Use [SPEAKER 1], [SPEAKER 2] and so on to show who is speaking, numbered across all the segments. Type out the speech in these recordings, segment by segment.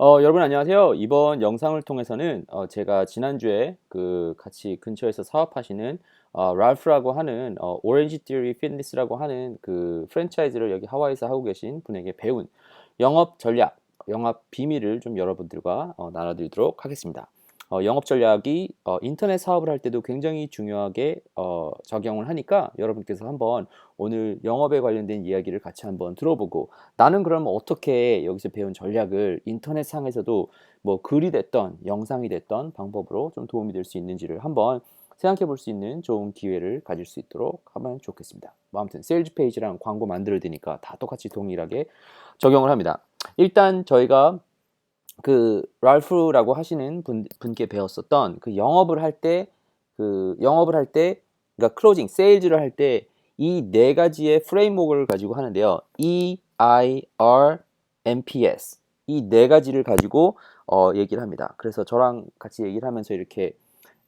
[SPEAKER 1] 어, 여러분 안녕하세요. 이번 영상을 통해서는 어, 제가 지난주에 그 같이 근처에서 사업하시는 어, 랄프라고 하는 어, 오렌지 띠어리 피트니스라고 하는 그 프랜차이즈를 여기 하와이에서 하고 계신 분에게 배운 영업 전략, 영업 비밀을 좀 여러분들과 어, 나눠드리도록 하겠습니다. 어, 영업 전략이 어, 인터넷 사업을 할 때도 굉장히 중요하게 어, 적용을 하니까 여러분께서 한번 오늘 영업에 관련된 이야기를 같이 한번 들어보고 나는 그러면 어떻게 여기서 배운 전략을 인터넷 상에서도 뭐 글이 됐던 영상이 됐던 방법으로 좀 도움이 될 수 있는지를 한번 생각해 볼 수 있는 좋은 기회를 가질 수 있도록 하면 좋겠습니다. 뭐 아무튼 세일즈 페이지랑 광고 만들어야 되니까 다 똑같이 동일하게 적용을 합니다. 일단 저희가 그 랄프라고 하시는 분, 분께 배웠었던 그 영업을 할 때 그 영업을 할 때 그러니까 클로징 세일즈를 할 때 이 네 가지의 프레임워크를 가지고 하는데요. E I R M P S 이 네 가지를 가지고 어, 얘기를 합니다. 그래서 저랑 같이 얘기를 하면서 이렇게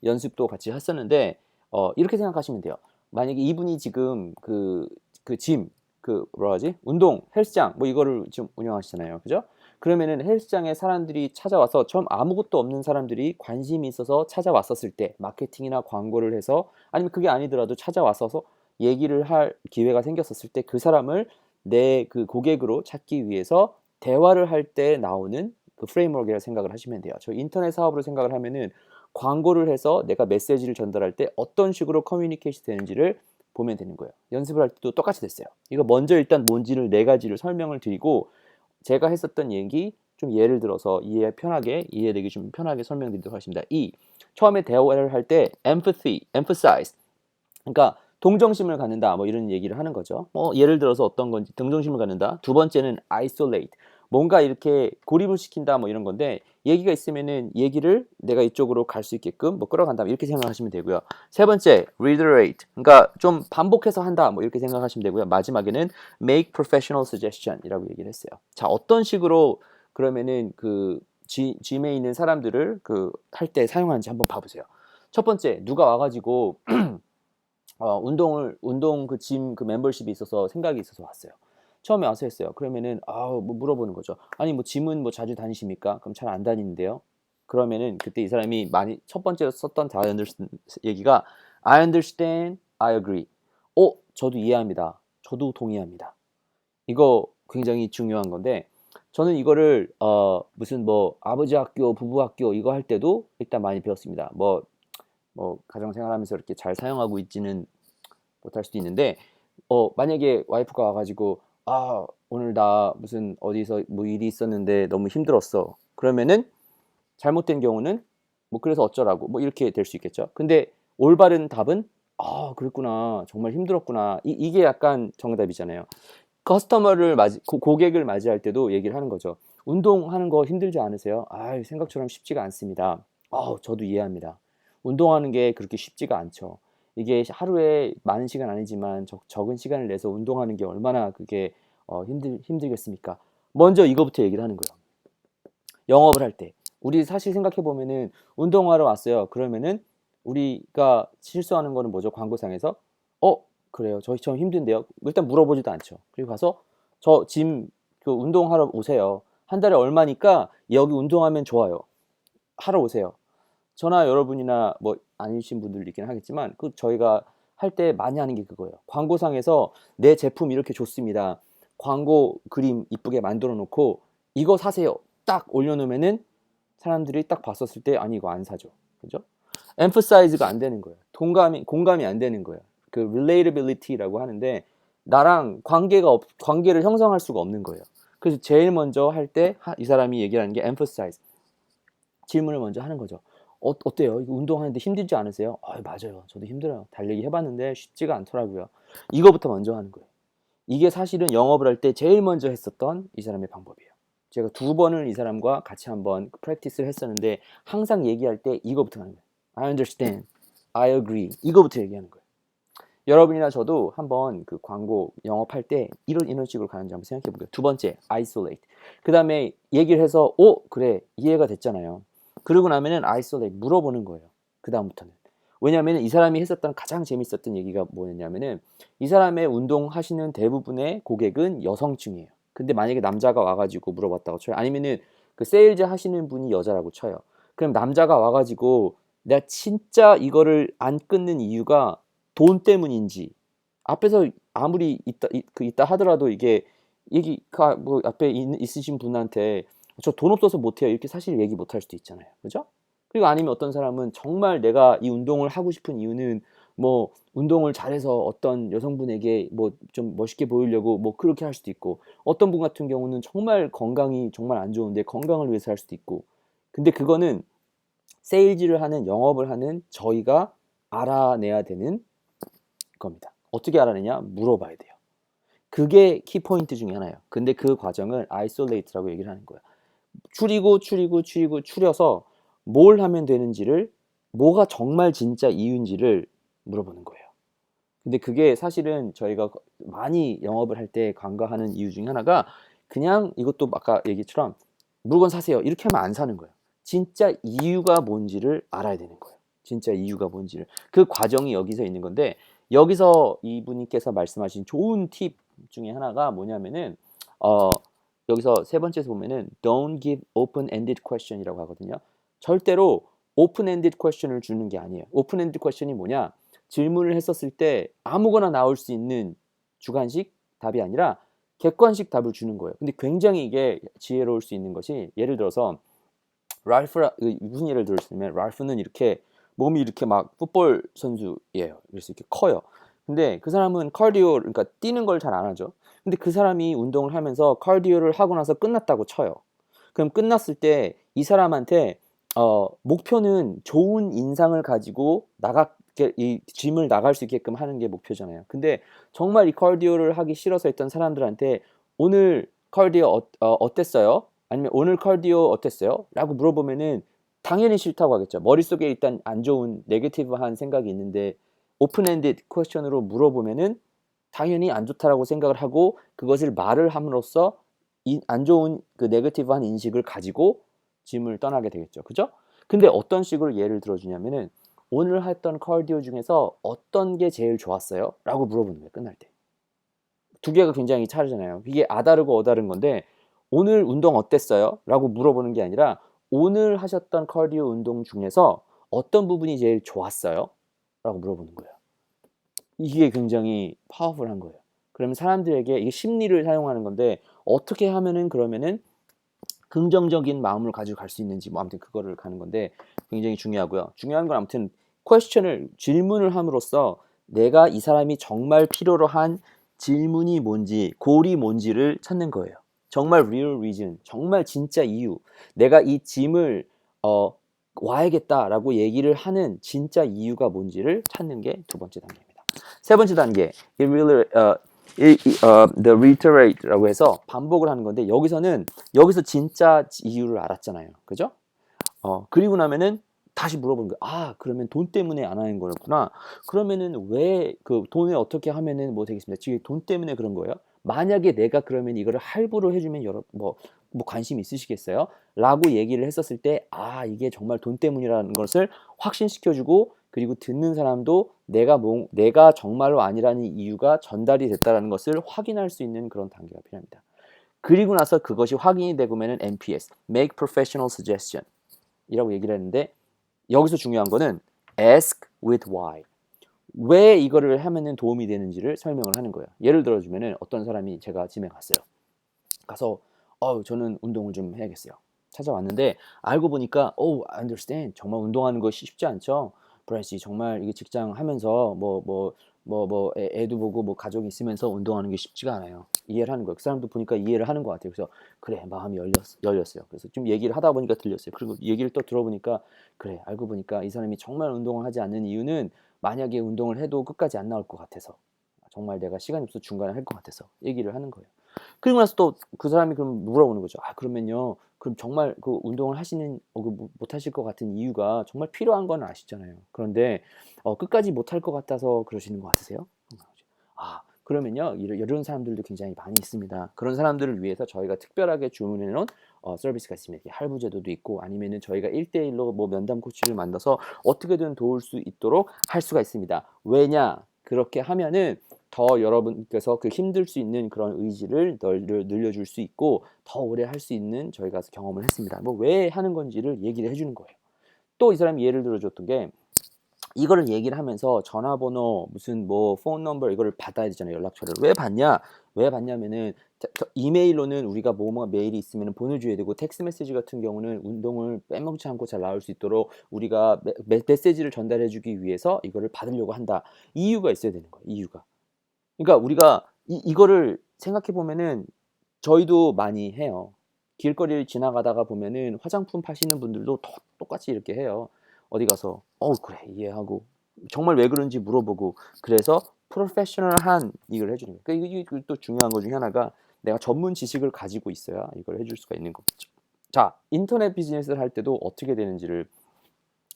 [SPEAKER 1] 연습도 같이 했었는데 어, 이렇게 생각하시면 돼요. 만약에 이분이 지금 그 그 짐, 그 뭐라 하지? 운동, 헬스장 뭐 이거를 좀 운영하시잖아요. 그죠? 그러면은 헬스장에 사람들이 찾아와서 처음 아무것도 없는 사람들이 관심이 있어서 찾아왔었을 때 마케팅이나 광고를 해서 아니면 그게 아니더라도 찾아왔어서 얘기를 할 기회가 생겼었을 때 그 사람을 내 그 고객으로 찾기 위해서 대화를 할 때 나오는 그 프레임워크라고 생각을 하시면 돼요. 저 인터넷 사업으로 생각을 하면은 광고를 해서 내가 메시지를 전달할 때 어떤 식으로 커뮤니케이션 되는지를 보면 되는 거예요. 연습을 할 때도 똑같이 됐어요. 이거 먼저 일단 뭔지를 네 가지를 설명을 드리고 제가 했었던 얘기 좀 예를 들어서 이해 편하게 이해되기 좀 편하게 설명드리도록 하겠습니다. 이 처음에 대화를 할 때 empathy, emphasize 그러니까 동정심을 갖는다 뭐 이런 얘기를 하는 거죠. 뭐 예를 들어서 어떤 건지 동정심을 갖는다. 두 번째는 isolate 뭔가 이렇게 고립을 시킨다 뭐 이런 건데 얘기가 있으면은 얘기를 내가 이쪽으로 갈 수 있게끔 뭐 끌어간다 이렇게 생각하시면 되고요. 세 번째 reiterate 그러니까 좀 반복해서 한다 뭐 이렇게 생각하시면 되고요. 마지막에는 make professional suggestion이라고 얘기를 했어요. 자 어떤 식으로 그러면은 그 G에 있는 사람들을 그 할 때 사용하는지 한번 봐보세요. 첫 번째 누가 와가지고 어, 운동을 운동 그 짐그 멤버십이 있어서 생각이 있어서 왔어요. 처음에 와서 했어요. 그러면은 아뭐 물어보는 거죠. 아니 뭐 짐은 뭐 자주 다니십니까? 그럼 잘 안 다니는데요. 그러면은 그때 이 사람이 많이 첫 번째로 썼던 다 얘기가 I understand, I agree. 어, 저도 이해합니다. 저도 동의합니다. 이거 굉장히 중요한 건데 저는 이거를 어 무슨 뭐 아버지 학교, 부부 학교 이거 할 때도 일단 많이 배웠습니다. 뭐뭐 가정 생활하면서 이렇게 잘 사용하고 있지는 못할 수도 있는데 어 만약에 와이프가 와가지고 아, 오늘 나 무슨 어디서 뭐 일이 있었는데 너무 힘들었어. 그러면은 잘못된 경우는 뭐 그래서 어쩌라고 뭐 이렇게 될 수 있겠죠. 근데 올바른 답은 아, 그랬구나. 정말 힘들었구나. 이, 이게 약간 정답이잖아요. 커스터머를 맞이, 고, 객을 맞이할 때도 얘기를 하는 거죠. 운동하는 거 힘들지 않으세요? 아, 생각처럼 쉽지가 않습니다. 아, 저도 이해합니다. 운동하는 게 그렇게 쉽지가 않죠. 이게 하루에 많은 시간 아니지만 적, 적은 시간을 내서 운동하는 게 얼마나 그게 어, 힘들, 힘들겠습니까? 먼저 이거부터 얘기를 하는 거예요. 영업을 할 때. 우리 사실 생각해 보면은 운동하러 왔어요. 그러면은 우리가 실수하는 거는 뭐죠? 광고상에서 어 그래요. 저희 좀 힘든데요. 일단 물어보지도 않죠. 그리고 가서 저 짐 그 운동하러 오세요. 한 달에 얼마니까 여기 운동하면 좋아요. 하러 오세요. 저나 여러분이나 뭐 아니신 분들 있긴 하겠지만 그 저희가 할 때 많이 하는 게 그거예요. 광고상에서 내 제품 이렇게 좋습니다. 광고 그림 이쁘게 만들어 놓고 이거 사세요. 딱 올려 놓으면은 사람들이 딱 봤었을 때 아니 이거 안 사죠. 그죠? emphasize가 안 되는 거예요. 동감이 공감이 안 되는 거예요. 그 relatability라고 하는데 나랑 관계가 없, 관계를 형성할 수가 없는 거예요. 그래서 제일 먼저 할 때 이 사람이 얘기하는 게 emphasize 질문을 먼저 하는 거죠. 어, 어때요? 이거 운동하는데 힘들지 않으세요? 아, 맞아요. 저도 힘들어요. 달리기 해봤는데 쉽지가 않더라고요. 이거부터 먼저 하는 거예요. 이게 사실은 영업을 할 때 제일 먼저 했었던 이 사람의 방법이에요. 제가 두 번을 이 사람과 같이 한번 프랙티스를 했었는데 항상 얘기할 때 이거부터 하는 거예요. I understand. I agree. 이거부터 얘기하는 거예요. 여러분이나 저도 한번 그 광고 영업할 때 이런 이런 식으로 가는지 한번 생각해 볼게요. 두 번째, isolate. 그 다음에 얘기를 해서, 오, 그래, 이해가 됐잖아요. 그러고 나면은 isolate 물어보는 거예요. 그 다음부터는. 왜냐하면 이 사람이 했었던 가장 재밌었던 얘기가 뭐였냐면은 이 사람의 운동하시는 대부분의 고객은 여성층이에요. 근데 만약에 남자가 와가지고 물어봤다고 쳐요. 아니면은 그 세일즈 하시는 분이 여자라고 쳐요. 그럼 남자가 와가지고 내가 진짜 이거를 안 끊는 이유가 돈 때문인지 앞에서 아무리 있다 이- 그 있다 하더라도 이게 얘기가 뭐 앞에 있, 있으신 분한테 저 돈 없어서 못해요 이렇게 사실 얘기 못 할 수도 있잖아요. 그죠? 그리고 아니면 어떤 사람은 정말 내가 이 운동을 하고 싶은 이유는 뭐 운동을 잘해서 어떤 여성분에게 뭐 좀 멋있게 보이려고 뭐 그렇게 할 수도 있고 어떤 분 같은 경우는 정말 건강이 정말 안 좋은데 건강을 위해서 할 수도 있고 근데 그거는 세일즈를 하는 영업을 하는 저희가 알아내야 되는 겁니다. 어떻게 알아내냐? 물어봐야 돼요. 그게 키포인트 중에 하나예요. 근데 그 과정을 아이솔레이트라고 얘기를 하는 거예요. 추리고 추리고 추리고 추려서 뭘 하면 되는지를 뭐가 정말 진짜 이유인지를 물어보는 거예요. 근데 그게 사실은 저희가 많이 영업을 할 때 간과하는 이유 중에 하나가 그냥 이것도 아까 얘기처럼 물건 사세요. 이렇게 하면 안 사는 거예요. 진짜 이유가 뭔지를 알아야 되는 거예요. 진짜 이유가 뭔지를. 그 과정이 여기서 있는 건데 여기서 이분께서 말씀하신 좋은 팁 중에 하나가 뭐냐면은 어 여기서 세 번째에서 보면은 don't give open-ended question이라고 하거든요. 절대로 open-ended question을 주는 게 아니에요. open-ended question이 뭐냐? 질문을 했었을 때 아무거나 나올 수 있는 주관식 답이 아니라 객관식 답을 주는 거예요. 근데 굉장히 이게 지혜로울 수 있는 것이 예를 들어서 랄프 무슨 예를 들었으면 랄프는 이렇게 몸이 이렇게 막 풋볼 선수예요. 그래서 이렇게 커요. 근데 그 사람은 카디오 그러니까 뛰는 걸 잘 안 하죠. 근데 그 사람이 운동을 하면서 카디오를 하고 나서 끝났다고 쳐요. 그럼 끝났을 때 이 사람한테 어, 목표는 좋은 인상을 가지고 나가 이 짐을 나갈 수 있게끔 하는 게 목표잖아요. 근데 정말 이 카디오를 하기 싫어서 했던 사람들한테 오늘 카디오 어, 어, 어땠어요? 아니면 오늘 카디오 어땠어요? 라고 물어보면은 당연히 싫다고 하겠죠. 머릿속에 일단 안 좋은 네게티브한 생각이 있는데 오픈엔디드 퀘스천으로 물어보면은 당연히 안 좋다라고 생각을 하고 그것을 말을 함으로써 이안 좋은 그 네거티브한 인식을 가지고 짐을 떠나게 되겠죠. 그죠? 근데 어떤 식으로 예를 들어주냐면은 오늘 했던 카디오 중에서 어떤 게 제일 좋았어요? 라고 물어보는 거예요. 끝날 때. 두 개가 굉장히 차르잖아요. 이게 아다르고 어다른 건데 오늘 운동 어땠어요? 라고 물어보는 게 아니라 오늘 하셨던 카디오 운동 중에서 어떤 부분이 제일 좋았어요? 라고 물어보는 거예요. 이게 굉장히 파워풀한 거예요. 그러면 사람들에게 이게 심리를 사용하는 건데 어떻게 하면은 그러면은 긍정적인 마음을 가지고 갈 수 있는지 뭐 아무튼 그거를 가는 건데 굉장히 중요하고요. 중요한 건 아무튼 퀘스천을 질문을 함으로써 내가 이 사람이 정말 필요로 한 질문이 뭔지 골이 뭔지를 찾는 거예요. 정말 real reason, 정말 진짜 이유. 내가 이 짐을 어, 와야겠다라고 얘기를 하는 진짜 이유가 뭔지를 찾는 게 두 번째 단계입니다. 세 번째 단계, it really, 어, 이, 이, 어, the reiterate라고 해서 반복을 하는 건데 여기서는 여기서 진짜 이유를 알았잖아요, 그죠? 어, 그리고 나면은 다시 물어보는 거야. 아, 그러면 돈 때문에 안 하는 거였구나. 그러면은 왜 그 돈을 어떻게 하면은 뭐 되겠습니다. 지금 돈 때문에 그런 거예요. 만약에 내가 그러면 이거를 할부로 해주면 여러 뭐, 뭐 관심 있으시겠어요? 라고 얘기를 했었을 때, 아, 이게 정말 돈 때문이라는 것을 확신시켜주고, 그리고 듣는 사람도 내가 뭐, 내가 정말로 아니라는 이유가 전달이 됐다라는 것을 확인할 수 있는 그런 단계가 필요합니다. 그리고 나서 그것이 확인이 되고면은 NPS, Make Professional Suggestion 이라고 얘기를 했는데, 여기서 중요한 거는 Ask with Why. 왜 이거를 하면은 도움이 되는지를 설명을 하는 거예요. 예를 들어주면은 어떤 사람이 제가 짐에 갔어요. 가서 어 저는 운동을 좀 해야겠어요. 찾아왔는데 알고 보니까 오 I understand 정말 운동하는 것이 쉽지 않죠. 브라이씨 정말 이게 직장 하면서 뭐뭐 뭐 뭐 애도 보고 뭐 가족이 있으면서 운동하는 게 쉽지가 않아요. 이해를 하는 거예요. 그 사람도 보니까 이해를 하는 것 같아요. 그래서 그래 마음이 열렸, 열렸어요. 그래서 좀 얘기를 하다 보니까 들렸어요. 그리고 얘기를 또 들어보니까 그래 알고 보니까 이 사람이 정말 운동을 하지 않는 이유는 만약에 운동을 해도 끝까지 안 나올 것 같아서 정말 내가 시간이 없어 중간에 할 것 같아서 얘기를 하는 거예요. 그리고 나서 또 그 사람이 그럼 물어보는 거죠. 아 그러면요, 그럼 정말 그 운동을 하시는 어, 그 못 하실 것 같은 이유가 정말 필요한 건 아시잖아요. 그런데 어, 끝까지 못 할 것 같아서 그러시는 것 같으세요? 아 그러면요, 이런, 사람들도 굉장히 많이 있습니다. 그런 사람들을 위해서 저희가 특별하게 주문해 놓은 어, 서비스가 있습니다. 할부 제도도 있고 아니면은 저희가 1대1로 뭐 면담 코치를 만나서 어떻게든 도울 수 있도록 할 수가 있습니다. 왜냐? 그렇게 하면은 더 여러분께서 그 힘들 수 있는 그런 의지를 널- 늘려 줄 수 있고 더 오래 할 수 있는 저희가 경험을 했습니다. 뭐 왜 하는 건지를 얘기를 해주는 거예요. 또 이 사람이 예를 들어줬던 게 이거를 얘기를 하면서 전화번호 무슨 뭐 폰 넘버 이거를 받아야 되잖아요 연락처를 왜 받냐 왜 받냐면은 이메일로는 우리가 뭐뭐 메일이 있으면 보내줘야 되고 텍스트 메시지 같은 경우는 운동을 빼먹지 않고 잘 나올 수 있도록 우리가 메, 메- 메시지를 전달해주기 위해서 이거를 받으려고 한다. 이유가 있어야 되는 거예요 이유가. 그러니까 우리가 이, 이거를 생각해 보면은 저희도 많이 해요. 길거리를 지나가다가 보면은 화장품 파시는 분들도 또- 똑같이 이렇게 해요. 어디 가서 어 그래 이해하고. 정말 왜 그런지 물어보고. 그래서 프로페셔널한 이걸 해주는 거예요. 그러니까 이게 또 중요한 것 중에 하나가 내가 전문 지식을 가지고 있어야 이걸 해줄 수가 있는 거겠죠. 자 인터넷 비즈니스를 할 때도 어떻게 되는지를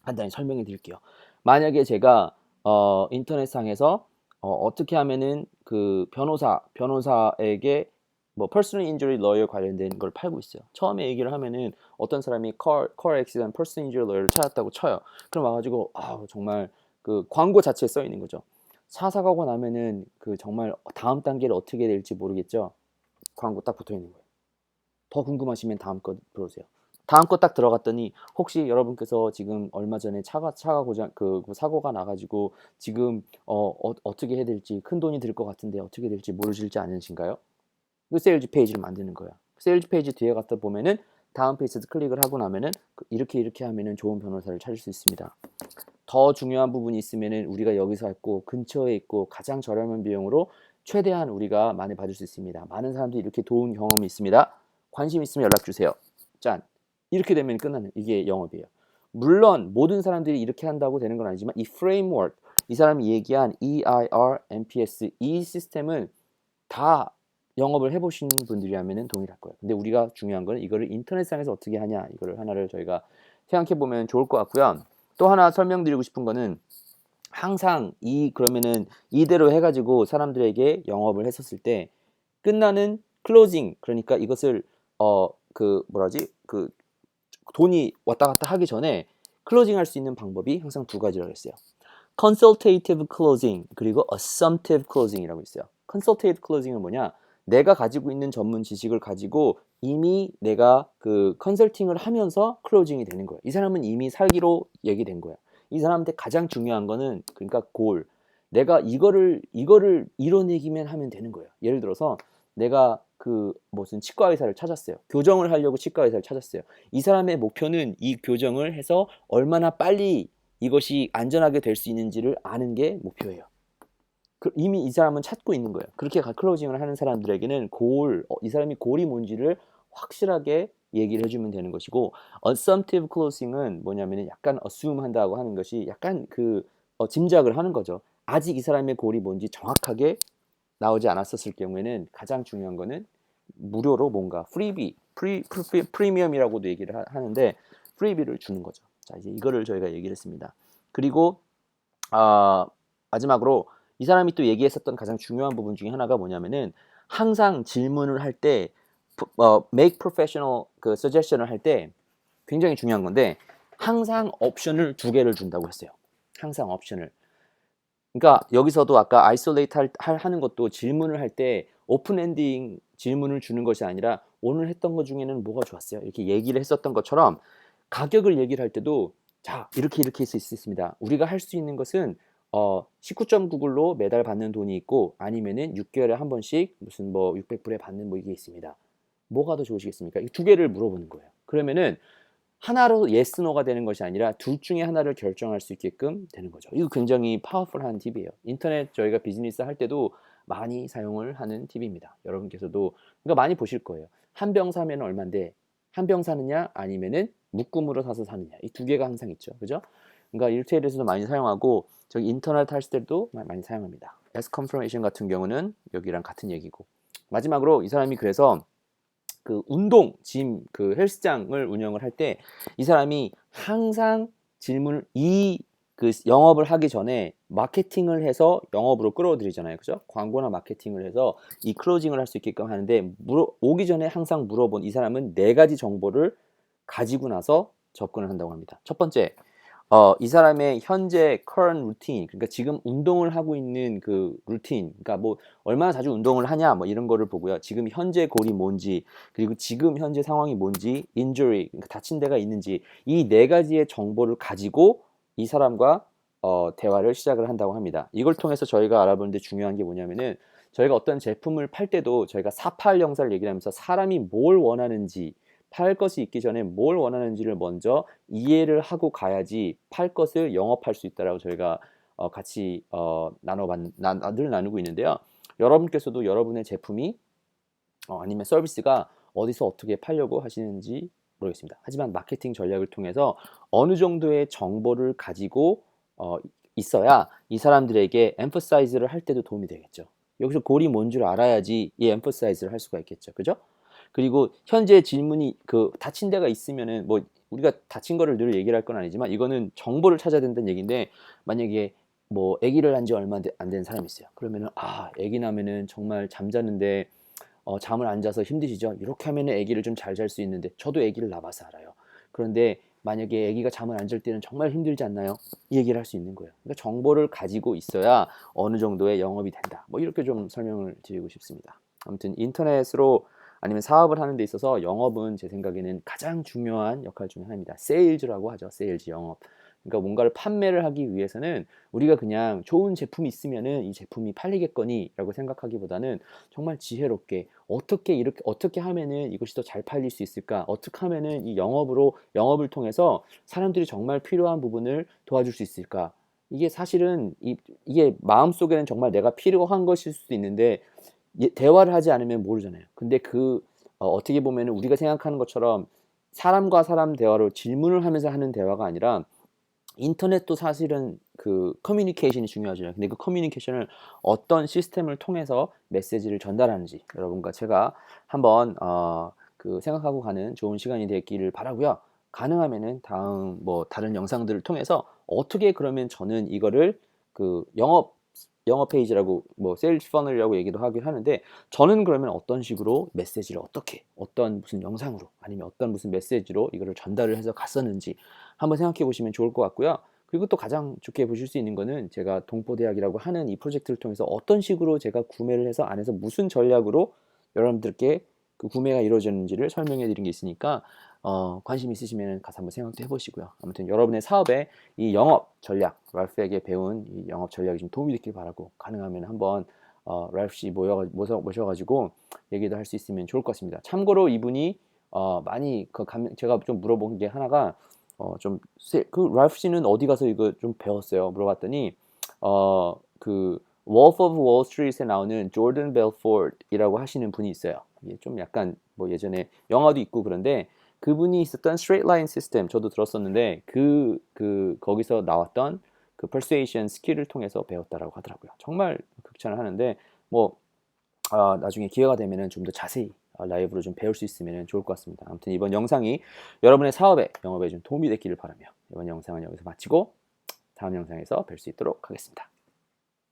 [SPEAKER 1] 간단히 설명해 드릴게요. 만약에 제가 어, 인터넷상에서 어, 어떻게 하면은 그 변호사 변호사에게 뭐 personal injury lawyer 관련된 걸 팔고 있어요. 처음에 얘기를 하면은 어떤 사람이 car accident personal injury lawyer를 찾았다고 쳐요. 그럼 와가지고 아 정말 그 광고 자체에 써 있는 거죠. 차 사고가 나면은 그 정말 다음 단계를 어떻게 될지 모르겠죠. 광고 딱 붙어 있는 거예요. 더 궁금하시면 다음 거 들어오세요. 다음 거 딱 들어갔더니 혹시 여러분께서 지금 얼마 전에 차가 차가 고장 그, 그 사고가 나가지고 지금 어, 어, 떻게 해야 될지 큰 돈이 들 것 같은데 어떻게 될지 모르실지 않으신가요? 그 세일즈 페이지를 만드는 거야. 세일즈 페이지 뒤에 갔다 보면은 다음 페이지에서 클릭을 하고 나면은 그 이렇게 이렇게 하면은 좋은 변호사를 찾을 수 있습니다. 더 중요한 부분이 있으면은 우리가 여기서 있고 근처에 있고 가장 저렴한 비용으로 최대한 우리가 많이 받을 수 있습니다. 많은 사람들이 이렇게 도운 경험이 있습니다. 관심 있으면 연락 주세요. 짠. 이렇게 되면 끝나는 이게 영업이에요. 물론 모든 사람들이 이렇게 한다고 되는 건 아니지만 이 프레임워크, 이 사람이 얘기한 EIR, MPS 이 시스템은 다 영업을 해보신 분들이라면 동일할 거예요. 근데 우리가 중요한 거는 이거를 인터넷상에서 어떻게 하냐 이거를 하나를 저희가 생각해 보면 좋을 것 같고요. 또 하나 설명드리고 싶은 거는 항상 이 그러면은 이대로 해가지고 사람들에게 영업을 했었을 때 끝나는 클로징 그러니까 이것을 어 그 뭐라지 그 돈이 왔다 갔다 하기 전에 클로징 할 수 있는 방법이 항상 두 가지라고 했어요. consultative closing 그리고 assumptive closing이라고 있어요. consultative closing은 뭐냐? 내가 가지고 있는 전문 지식을 가지고 이미 내가 그 컨설팅을 하면서 클로징이 되는 거예요. 이 사람은 이미 살기로 얘기된 거예요. 이 사람한테 가장 중요한 거는 그러니까 골. 내가 이거를 이거를 이뤄내기만 하면 되는 거예요. 예를 들어서 내가 그 무슨 치과 의사를 찾았어요. 교정을 하려고 치과 의사를 찾았어요. 이 사람의 목표는 이 교정을 해서 얼마나 빨리 이것이 안전하게 될 수 있는지를 아는 게 목표예요. 그 이미 이 사람은 찾고 있는 거예요. 그렇게 가- 클로징을 하는 사람들에게는 골, 어, 이 사람이 골이 뭔지를 확실하게 얘기를 해주면 되는 것이고, assumptive closing은 뭐냐면은 약간 assume 한다고 하는 것이 약간 그 어, 짐작을 하는 거죠. 아직 이 사람의 골이 뭔지 정확하게 나오지 않았었을 경우에는 가장 중요한 거는 무료로 뭔가 프리비, 프리, 프리, 프리미엄이라고도 얘기를 하, 하는데 프리비를 주는 거죠. 자 이제 이거를 저희가 얘기를 했습니다. 그리고 아, 마지막으로 이 사람이 또 얘기했었던 가장 중요한 부분 중에 하나가 뭐냐면은 항상 질문을 할때 어, make professional 그 suggestion을 할 때 굉장히 중요한 건데 항상 옵션을 두 개를 준다고 했어요. 항상 옵션을. 그러니까 여기서도 아까 isolate 할, 할- 하는 것도 질문을 할 때 오픈 엔딩 질문을 주는 것이 아니라 오늘 했던 것 중에는 뭐가 좋았어요? 이렇게 얘기를 했었던 것처럼 가격을 얘기를 할 때도 자 이렇게 이렇게 있을 수 있습니다. 우리가 할 수 있는 것은 어 19.9불로 매달 받는 돈이 있고 아니면은 6개월에 한 번씩 무슨 뭐 600불에 받는 뭐 이게 있습니다. 뭐가 더 좋으시겠습니까? 이 두 개를 물어보는 거예요. 그러면은 하나로 yes, no가 되는 것이 아니라 둘 중에 하나를 결정할 수 있게끔 되는 거죠. 이거 굉장히 파워풀한 팁이에요. 인터넷 저희가 비즈니스 할 때도 많이 사용을 하는 팁입니다. 여러분께서도 그러니까 많이 보실 거예요. 한 병 사면 얼마인데 한 병 사느냐 아니면은 묶음으로 사서 사느냐 이 두 개가 항상 있죠. 그죠? 그러니까 일테일에서도 많이 사용하고 저기 인터넷 할 때도 마- 많이 사용합니다. S confirmation 같은 경우는 여기랑 같은 얘기고 마지막으로 이 사람이 그래서 그 운동 짐 그 헬스장을 운영을 할 때 이 사람이 항상 질문을 이 그 영업을 하기 전에 마케팅을 해서 영업으로 끌어들이잖아요. 그죠? 광고나 마케팅을 해서 이 클로징을 할 수 있게끔 하는데 물어, 오기 전에 항상 물어본 이 사람은 네 가지 정보를 가지고 나서 접근을 한다고 합니다. 첫 번째, 어, 이 사람의 현재 current routine, 그러니까 지금 운동을 하고 있는 그 루틴, 그러니까 뭐 얼마나 자주 운동을 하냐, 뭐 이런 거를 보고요. 지금 현재 골이 뭔지, 그리고 지금 현재 상황이 뭔지, injury, 그러니까 다친 데가 있는지, 이 네 가지의 정보를 가지고 이 사람과 어, 대화를 시작을 한다고 합니다. 이걸 통해서 저희가 알아보는데 중요한 게 뭐냐면은 저희가 어떤 제품을 팔 때도 저희가 사팔 영사를 얘기를 하면서 사람이 뭘 원하는지 팔 것이 있기 전에 뭘 원하는지를 먼저 이해를 하고 가야지 팔 것을 영업할 수 있다라고 저희가 어, 같이 어, 나눠 늘 나누고 있는데요. 여러분께서도 여러분의 제품이 어, 아니면 서비스가 어디서 어떻게 팔려고 하시는지 모르겠습니다. 하지만 마케팅 전략을 통해서 어느 정도의 정보를 가지고 어, 있어야 이 사람들에게 엠퍼사이즈를 할 때도 도움이 되겠죠. 여기서 골이 뭔 줄 알아야지 이 엠퍼사이즈를 할 수가 있겠죠. 그죠? 그리고 현재 질문이 그 다친 데가 있으면은 뭐 우리가 다친 거를 늘 얘기를 할 건 아니지만 이거는 정보를 찾아야 된다는 얘기인데 만약에 뭐 아기를 낳은 지 얼마 안 된 사람이 있어요. 그러면은 아, 아기 나면은 정말 잠자는데 어, 잠을 안 자서 힘드시죠? 이렇게 하면은 아기를 좀 잘 잘 수 있는데 저도 아기를 낳아서 알아요. 그런데 만약에 아기가 잠을 안 잘 때는 정말 힘들지 않나요? 이 얘기를 할 수 있는 거예요. 그러니까 정보를 가지고 있어야 어느 정도의 영업이 된다. 뭐 이렇게 좀 설명을 드리고 싶습니다. 아무튼 인터넷으로 아니면 사업을 하는 데 있어서 영업은 제 생각에는 가장 중요한 역할 중에 하나입니다. 세일즈라고 하죠. 세일즈 영업. 그러니까 뭔가를 판매를 하기 위해서는 우리가 그냥 좋은 제품이 있으면은 이 제품이 팔리겠거니라고 생각하기보다는 정말 지혜롭게 어떻게 이렇게 어떻게 하면은 이것이 더 잘 팔릴 수 있을까? 어떻게 하면은 이 영업으로 영업을 통해서 사람들이 정말 필요한 부분을 도와줄 수 있을까? 이게 사실은 이, 이게 마음속에는 정말 내가 필요한 것일 수도 있는데 예, 대화를 하지 않으면 모르잖아요. 근데 그 어, 떻게 보면 우리가 생각하는 것처럼 사람과 사람 대화로 질문을 하면서 하는 대화가 아니라 인터넷도 사실은 그 커뮤니케이션이 중요하죠. 근데 그 커뮤니케이션을 어떤 시스템을 통해서 메시지를 전달하는지 여러분과 제가 한번 어, 그 생각하고 가는 좋은 시간이 되기를 바라고요. 가능하면은 다음 뭐 다른 영상들을 통해서 어떻게 그러면 저는 이거를 그 영업 영어 페이지라고 뭐 세일즈 퍼널이라고 얘기도 하긴 하는데 저는 그러면 어떤 식으로 메시지를 어떻게 어떤 무슨 영상으로 아니면 어떤 무슨 메시지로 이거를 전달을 해서 갔었는지 한번 생각해 보시면 좋을 것 같고요. 그리고 또 가장 좋게 보실 수 있는 거는 제가 동포대학이라고 하는 이 프로젝트를 통해서 어떤 식으로 제가 구매를 해서 안에서 무슨 전략으로 여러분들께 그 구매가 이루어졌는지를 설명해 드린 게 있으니까 어, 관심 있으시면 가서 한번 생각도 해보시고요. 아무튼 여러분의 사업에 이 영업 전략, 랄프에게 배운 이 영업 전략이 좀 도움이 됐길 바라고 가능하면 한번 어, 랄프 씨 모여, 모셔, 모셔가지고 얘기도 할 수 있으면 좋을 것 같습니다. 참고로 이분이 어, 많이 그 감, 제가 좀 물어본 게 하나가 어, 좀그 랄프 씨는 어디 가서 이거 좀 배웠어요? 물어봤더니 어, 그 Wolf of Wall Street에 나오는 조던 벨포드이라고 하시는 분이 있어요. 이게 좀 약간 뭐 예전에 영화도 있고 그런데 그분이 있었던 straight line system 저도 들었었는데 그, 그 거기서 나왔던 그 persuasion 스킬을 통해서 배웠다라고 하더라고요. 정말 극찬을 하는데 뭐 아, 나중에 기회가 되면은 좀 더 자세히 아, 라이브로 좀 배울 수 있으면 좋을 것 같습니다. 아무튼 이번 영상이 여러분의 사업에 영업에 좀 도움이 됐기를 바라며 이번 영상은 여기서 마치고 다음 영상에서 뵐 수 있도록 하겠습니다.